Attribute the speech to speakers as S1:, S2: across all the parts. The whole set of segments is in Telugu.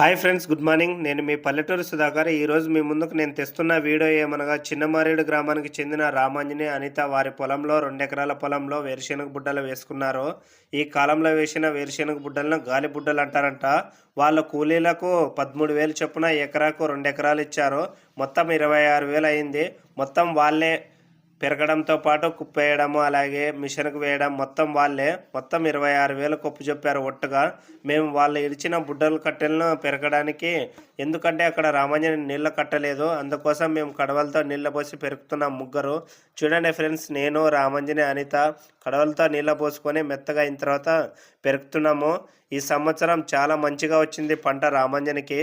S1: హాయ్ ఫ్రెండ్స్ గుడ్ మార్నింగ్ నేను మీ పల్లెటూరు సుధాకర్ ఈరోజు మీ ముందుకు నేను తెస్తున్న వీడియో ఏమనగా చిన్నమారేడు గ్రామానికి చెందిన రామాంజని అనిత వారి పొలంలో రెండు ఎకరాల పొలంలో వేరుశెనగ బుడ్డలు వేసుకున్నారు ఈ కాలంలో వేసిన వేరుశెనగ బుడ్డలను గాలి బుడ్డలు అంటారంట వాళ్ళ కూలీలకు పదమూడు వేలు చొప్పున ఎకరాకు రెండు ఎకరాలు ఇచ్చారు మొత్తం ఇరవై ఆరు వేలు అయింది మొత్తం వాళ్ళే పెరగడంతో పాటు కుప్పేయడము అలాగే మిషన్కు వేయడం మొత్తం వాళ్ళే మొత్తం ఇరవై ఆరు వేలు కుప్పు చెప్పారు ఒట్టుగా మేము వాళ్ళు ఇడిచిన బుడ్డల కట్టెలను పెరగడానికి ఎందుకంటే అక్కడ రామాంజని నీళ్ళ కట్టలేదు అందుకోసం మేము కడవలతో నీళ్ళ పోసి పెరుగుతున్నాం ముగ్గురు చూడండి ఫ్రెండ్స్ నేను రామాంజని అనిత కడవలతో నీళ్ళ పోసుకొని మెత్తగా అయిన తర్వాత పెరుగుతున్నాము ఈ సంవత్సరం చాలా మంచిగా వచ్చింది పంట రామాంజనికి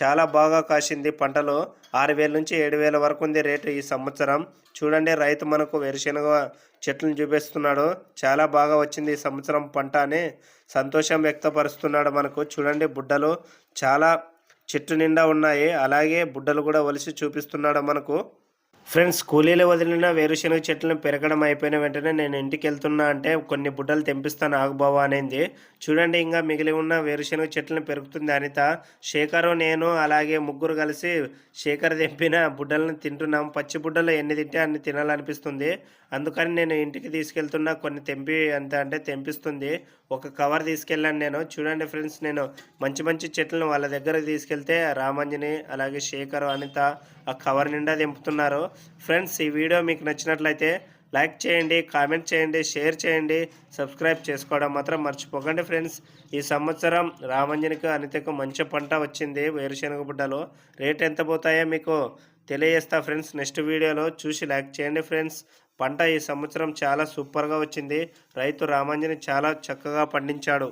S1: చాలా బాగా కాసింది పంటలు ఆరు వేల నుంచి ఏడు వేల వరకు ఉంది రేటు ఈ సంవత్సరం చూడండి రైతు మనకు వెరిశనగ చెట్లను చూపిస్తున్నాడు చాలా బాగా వచ్చింది ఈ సంవత్సరం పంట అని సంతోషం వ్యక్తపరుస్తున్నాడు మనకు చూడండి బుడ్డలు చాలా చెట్టు నిండా ఉన్నాయి అలాగే బుడ్డలు కూడా వలిసి చూపిస్తున్నాడు మనకు ఫ్రెండ్స్ కూలీలు వదిలిన వేరుశనగ చెట్లను పెరగడం అయిపోయిన వెంటనే నేను ఇంటికి వెళ్తున్నా అంటే కొన్ని బుడ్డలు తెంపిస్తాను ఆగుబావ అనేది చూడండి ఇంకా మిగిలి ఉన్న వేరుశనగ చెట్లను పెరుగుతుంది అనిత శేఖరు నేను అలాగే ముగ్గురు కలిసి శేఖర్ తెంపిన బుడ్డలను తింటున్నాం పచ్చి బుడ్డలు ఎన్ని తింటే అన్ని తినాలనిపిస్తుంది అందుకని నేను ఇంటికి తీసుకెళ్తున్నా కొన్ని తెంపి అంత అంటే తెంపిస్తుంది ఒక కవర్ తీసుకెళ్ళాను నేను చూడండి ఫ్రెండ్స్ నేను మంచి మంచి చెట్లను వాళ్ళ దగ్గర తీసుకెళ్తే రామంజని అలాగే శేఖర్ అనిత ఆ కవర్ నిండా దింపుతున్నారు ఫ్రెండ్స్ ఈ వీడియో మీకు నచ్చినట్లయితే లైక్ చేయండి కామెంట్ చేయండి షేర్ చేయండి సబ్స్క్రైబ్ చేసుకోవడం మాత్రం మర్చిపోకండి ఫ్రెండ్స్ ఈ సంవత్సరం రామంజనికి అనితకు మంచి పంట వచ్చింది వేరుశనగ బుడ్డలో రేట్ ఎంత పోతాయో మీకు తెలియజేస్తా ఫ్రెండ్స్ నెక్స్ట్ వీడియోలో చూసి లైక్ చేయండి ఫ్రెండ్స్ పంట ఈ సంవత్సరం చాలా సూపర్గా వచ్చింది రైతు రామాంజని చాలా చక్కగా పండించాడు